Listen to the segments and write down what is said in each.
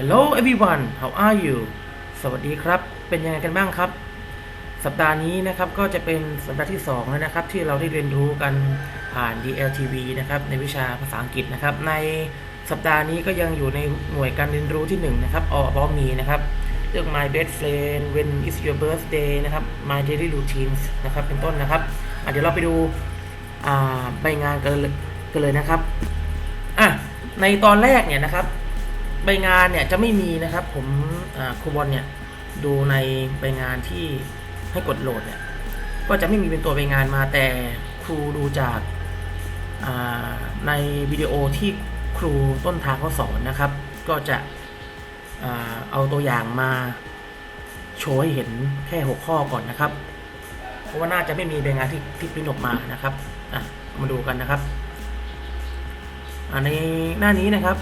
Hello everyone how are you สวัสดีครับ เป็นยังไงกันบ้างครับ สัปดาห์นี้นะครับก็จะเป็นสัปดาห์ที่ 2 แล้วนะครับ ที่เราได้เรียนรู้กันผ่าน DLTV นะครับในวิชาภาษาอังกฤษนะครับ ในสัปดาห์นี้ก็ยังอยู่ในหน่วยการเรียนรู้ที่ 1 นะครับ all about me นะครับเรื่อง my best friend when is your birthday นะครับ my daily routines นะครับเป็นต้นนะครับเดี๋ยวเราไปดูใบงานกันเลยกันเลยนะครับอะในตอนแรกเนี่ยนะครับ ใบงานเนี่ยจะไม่มีนะครับ ผมครูบอลเนี่ยดูในใบงานที่ให้กดโหลดเนี่ยก็จะไม่มีเป็นตัวใบงานมาแต่ครูดูจากาในวิดีโอที่ครูต้นทางเขาสอนนะครับ ก็จะเอาตัวอย่างมาโชว์ให้เห็นแค่หกข้อก่อนนะครับ เพราะว่าน่าจะไม่มีใบงานที่ที่พิมพ์ออกมานะครับมาดูกันนะครับอ่าในหน้านี้นะครับ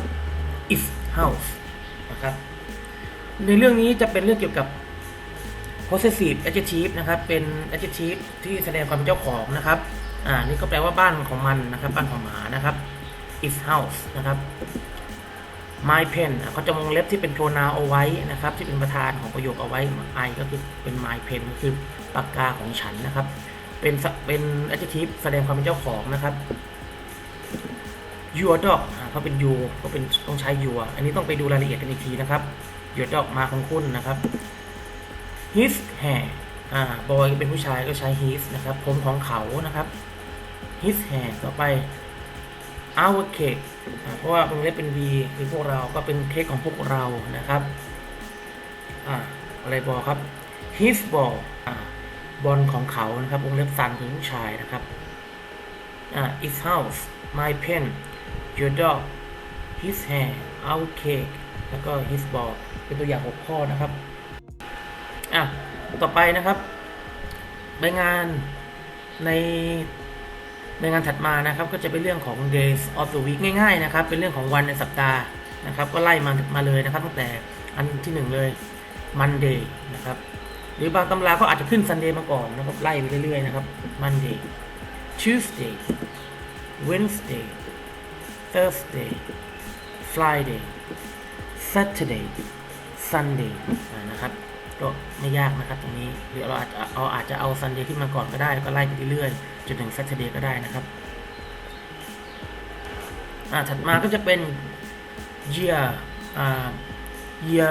if house นะครับ ในเรื่องนี้จะเป็นเรื่องเกี่ยวกับ possessive adjective นะครับ เป็น adjective ที่แสดงความเป็นเจ้าของนะครับ อ่า นี่ก็แปลว่าบ้านของมันนะครับ บ้านของหมานะครับ if house นะครับ my pen เขาจะวงเล็บที่เป็น pronoun เอาไว้นะครับ ที่เป็นประธานของประโยคเอาไว้ I ก็คือเป็น my pen ก็คือปากกาของฉันนะครับ เป็นเป็น adjective แสดงความเป็นเจ้าของนะครับ your dog เขาเป็น you เขาเป็นต้องใช้ your อันนี้ต้องไปดูรายละเอียดกันอีกทีนะครับ your dog มาของคุณนะครับ his hair อ่า boy เป็นผู้ชายก็ใช้ his นะครับ ผมของเขานะครับ his hair ต่อไป our cake เพราะว่ามันเล็บเป็น v คือพวกเราก็เป็นเค้กของพวกเรานะครับอ่าอะไรบอครับ his ball อ่าบอลของเขานะครับวงเล็บซันคือผู้ชายนะครับอ่า his house my pen your dog his hair our cake แล้วก็ his ball เป็นตัวอย่างหกข้อนะครับ อะ ต่อไปนะครับใบงานในใบงานถัดมานะครับก็จะเป็นเรื่องของ days of the week ง่ายๆนะครับ เป็นเรื่องของวันในสัปดาห์นะครับ ก็ไล่มามาเลยนะครับ ตั้งแต่อันที่หนึ่งเลย Monday นะครับ หรือบางตำราก็อาจจะขึ้น Sunday มาก่อนนะครับ ไล่ไปเรื่อยๆนะครับ Monday Tuesday Wednesday Thursday Friday Saturday Sunday นะครับก็ไม่ยากนะครับตรงนี้หรือเราอาจจะเอาอาจจะเอา Sunday ขึ้นมาก่อนก็ได้ก็ไล่ไปเรื่อยๆจนถึง Saturday ก็ได้นะครับอ่าถัดมาก็จะเป็น year อ่า year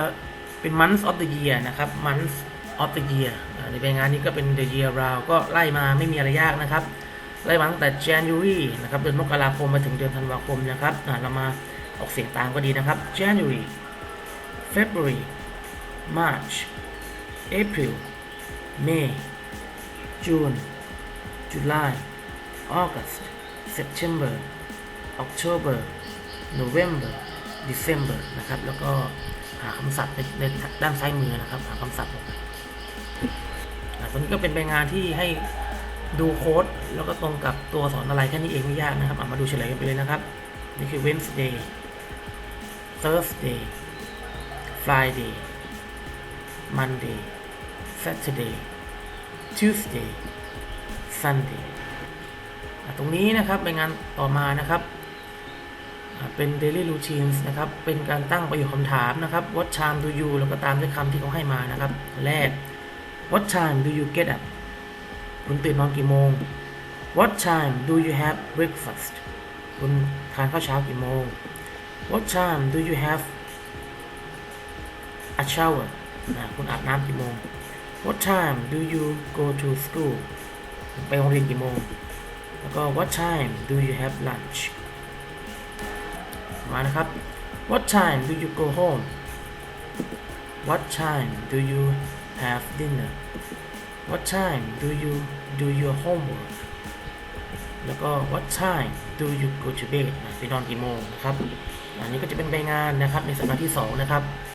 เป็น months of the year นะครับ months of the year ในใบงานนี้ก็เป็น the year round ก็ไล่มาไม่มีอะไรยากนะครับ ไล่มาตั้งแต่ January นะครับเดือนมกราคมมาถึงเดือนธันวาคมนะครับเรามาออกเสียงตามก็ดีนะครับ January February March April May June July August September October November December นะครับ แล้วก็หาคำศัพท์ในในด้านซ้ายมือนะครับ หาคำศัพท์อ่าตัวนี้ก็เป็นใบงานที่ให้ ดูโค้ดแล้วก็ตรงกับตัวสอนอะไรแค่นี้เองไม่ยากนะครับเอามาดูเฉลยกันไปเลยนะครับ นี่คือ Wednesday Thursday Friday Monday Saturday Tuesday Sunday ตรงนี้นะครับเป็นงานต่อมานะครับ เป็น daily routines นะครับ เป็นการตั้งประโยคคำถามนะครับ what time do you แล้วก็ตามด้วยคำที่เขาให้มานะครับ แรก what time do you get up คุณตื่นนอนกี่โมง what time do you have breakfast คุณทานข้าวเช้ากี่โมง what time do you have a shower นะคุณอาบน้ำกี่โมง What time do you go to school ไปโรงเรียนกี่โมง แล้วก็ What time do you have lunch มานะครับ What time do you go home What time do you have dinner What time do you do your homework แล้วก็ What time do you go to bed ไปนอนกี่โมงนะครับ อันนี้ก็จะเป็นใบงานนะครับในสัปดาห์ที่ 2 นะครับ